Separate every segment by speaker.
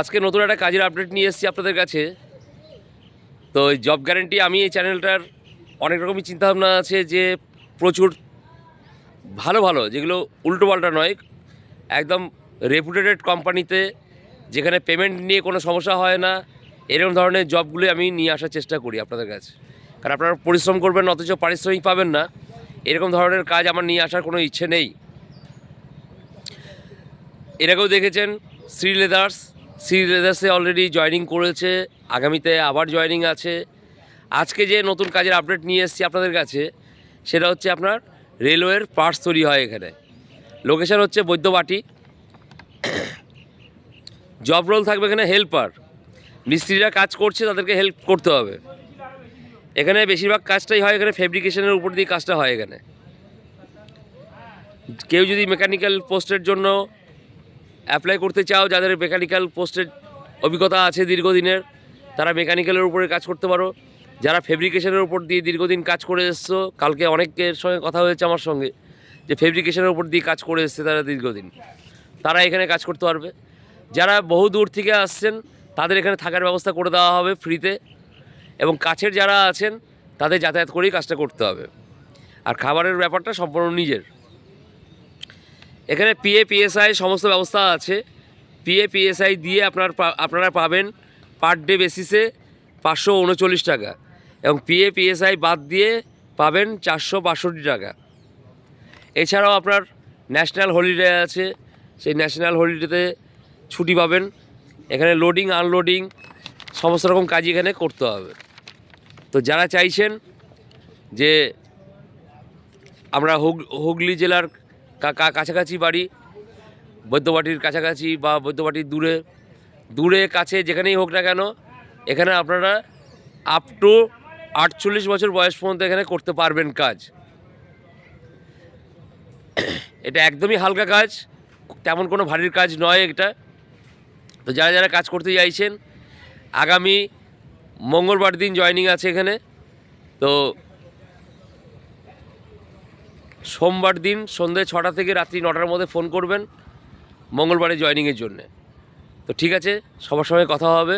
Speaker 1: আজকে নতুন একটা কাজের আপডেট নিয়ে এসেছি আপনাদের কাছে। তো জব গ্যারেন্টি আমি এই চ্যানেলটার অনেক রকমই চিন্তাভাবনা আছে যে প্রচুর ভালো ভালো, যেগুলো উল্টোপাল্টা নয়, একদম রেপুটেটেড কোম্পানিতে যেখানে পেমেন্ট নিয়ে কোনো সমস্যা হয় না, এরকম ধরনের জবগুলো আমি নিয়ে আসার চেষ্টা করি আপনাদের কাছে। কারণ আপনারা পরিশ্রম করবেন, অথচ পারিশ্রমিক পাবেন না, এরকম ধরনের কাজ আমার নিয়ে আসার কোনো ইচ্ছে নেই। এর আগেও দেখেছেন শ্রী লেদার্স শ্রী লেদার্সে অলরেডি জয়েনিং করেছে, আগামীতে আবার জয়েনিং আছে। আজকে যে নতুন কাজের আপডেট নিয়ে এসেছি আপনাদের কাছে, সেটা হচ্ছে আপনার রেলওয়ের পার্টস তৈরি হয় এখানে। লোকেশন হচ্ছে বৈদ্যবাটি। জব রোল থাকবে এখানে হেল্পার মিস্ত্রিরা কাজ করছে, তাদেরকে হেল্প করতে হবে। এখানে বেশিরভাগ কাজটাই হয় এখানে ফেব্রিকেশনের উপর দিয়ে কাজটা হয় এখানে। কেউ যদি মেকানিক্যাল পোস্টের জন্য অ্যাপ্লাই করতে চাও, যাদের মেকানিক্যাল পোস্টের অভিজ্ঞতা আছে দীর্ঘদিনের, তারা মেকানিক্যালের উপরে কাজ করতে পারো। যারা ফেব্রিকেশনের উপর দিয়ে দীর্ঘদিন কাজ করে এসছো, কালকে অনেকের সঙ্গে কথা হয়েছে আমার সঙ্গে, যে ফেব্রিকেশনের উপর দিয়ে কাজ করে এসছে তারা দীর্ঘদিন। তারা এখানে কাজ করতে পারবে। যারা বহু দূর থেকে আসছেন, তাদের এখানে থাকার ব্যবস্থা করে দেওয়া হবে ফ্রিতে এবং কাছের যারা আছেন, তাদের যাতায়াত করেই কাজটা করতে হবে। আর খাবারের ব্যাপারটা সম্পূর্ণ নিজের। এখানে পিএ পিএসআই সমস্ত ব্যবস্থা আছে। পিএ পিএসআই দিয়ে আপনার আপনারা পাবেন পার ডে বেসিসে পাঁচশো উনচল্লিশ টাকা এবং পিএ পিএসআই বাদ দিয়ে পাবেন চারশো বাষট্টি টাকা। এছাড়াও আপনার ন্যাশনাল হলিডে আছে, সেই ন্যাশনাল হলিডেতে ছুটি পাবেন। এখানে লোডিং আনলোডিং সমস্ত রকম কাজ এখানে করতে হবে। তো যারা চাইছেন যে আমরা হুগ, হুগলি জেলার কাছাকাছি বাড়ি, বৈদ্যবাটির কাছাকাছি বা বৈদ্যবাটির দূরে দূরে, কাছে, যেখানেই হোক না কেন, এখানে আপনারা আপ টু আটচল্লিশ বছর বয়স পর্যন্ত এখানে করতে পারবেন কাজ। এটা একদমই হালকা কাজ, তেমন কোনো ভারীর কাজ নয় এটা। তো যারা যারা কাজ করতে চাইছেন, আগামী মঙ্গলবার দিন জয়েনিং আছে এখানে। তো সোমবার দিন সন্ধ্যে ছটা থেকে রাত্রি নটার মধ্যে ফোন করবেন মঙ্গলবারে জয়েনিংয়ের জন্যে। তো ঠিক আছে, সবার সঙ্গে কথা হবে।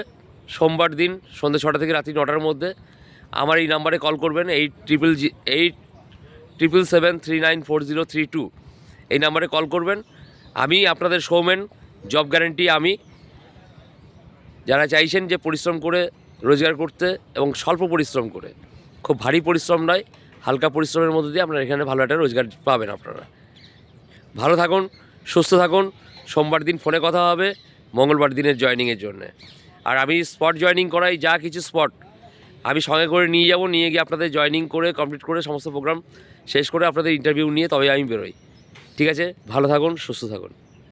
Speaker 1: সোমবার দিন সন্ধ্যে ছটা থেকে রাত্রি নটার মধ্যে আমার এই নাম্বারে কল করবেন eight triple G, eight triple seven three nine four zero three two. এই নাম্বারে কল করবেন। আমি আপনাদের সৌমেন জব গ্যারেন্টি আমি। যারা চাইছেন যে পরিশ্রম করে, রোজগার করতে এবং স্বল্প পরিশ্রম করে। খুব ভারী পরিশ্রম নয় হালকা পরিশ্রমের মধ্যে দিয়ে আপনারা এখানে ভালো একটা রোজগার পাবেন আপনারা। ভালো থাকুন, সুস্থ থাকুন, সোমবার দিন ফোনে কথা হবে, মঙ্গলবার দিনের জয়েনিংয়ের জন্য। আর আমি স্পট জয়েনিং করাই যা কিছু স্পট আমি সঙ্গে করে নিয়ে যাব, নিয়ে গিয়ে আপনাদের জয়েনিং করে কমপ্লিট করে সমস্ত প্রোগ্রাম শেষ করে আপনাদের ইন্টারভিউ নিয়ে তবে আমি বেরোই। ঠিক আছে? ভালো থাকুন, সুস্থ থাকুন।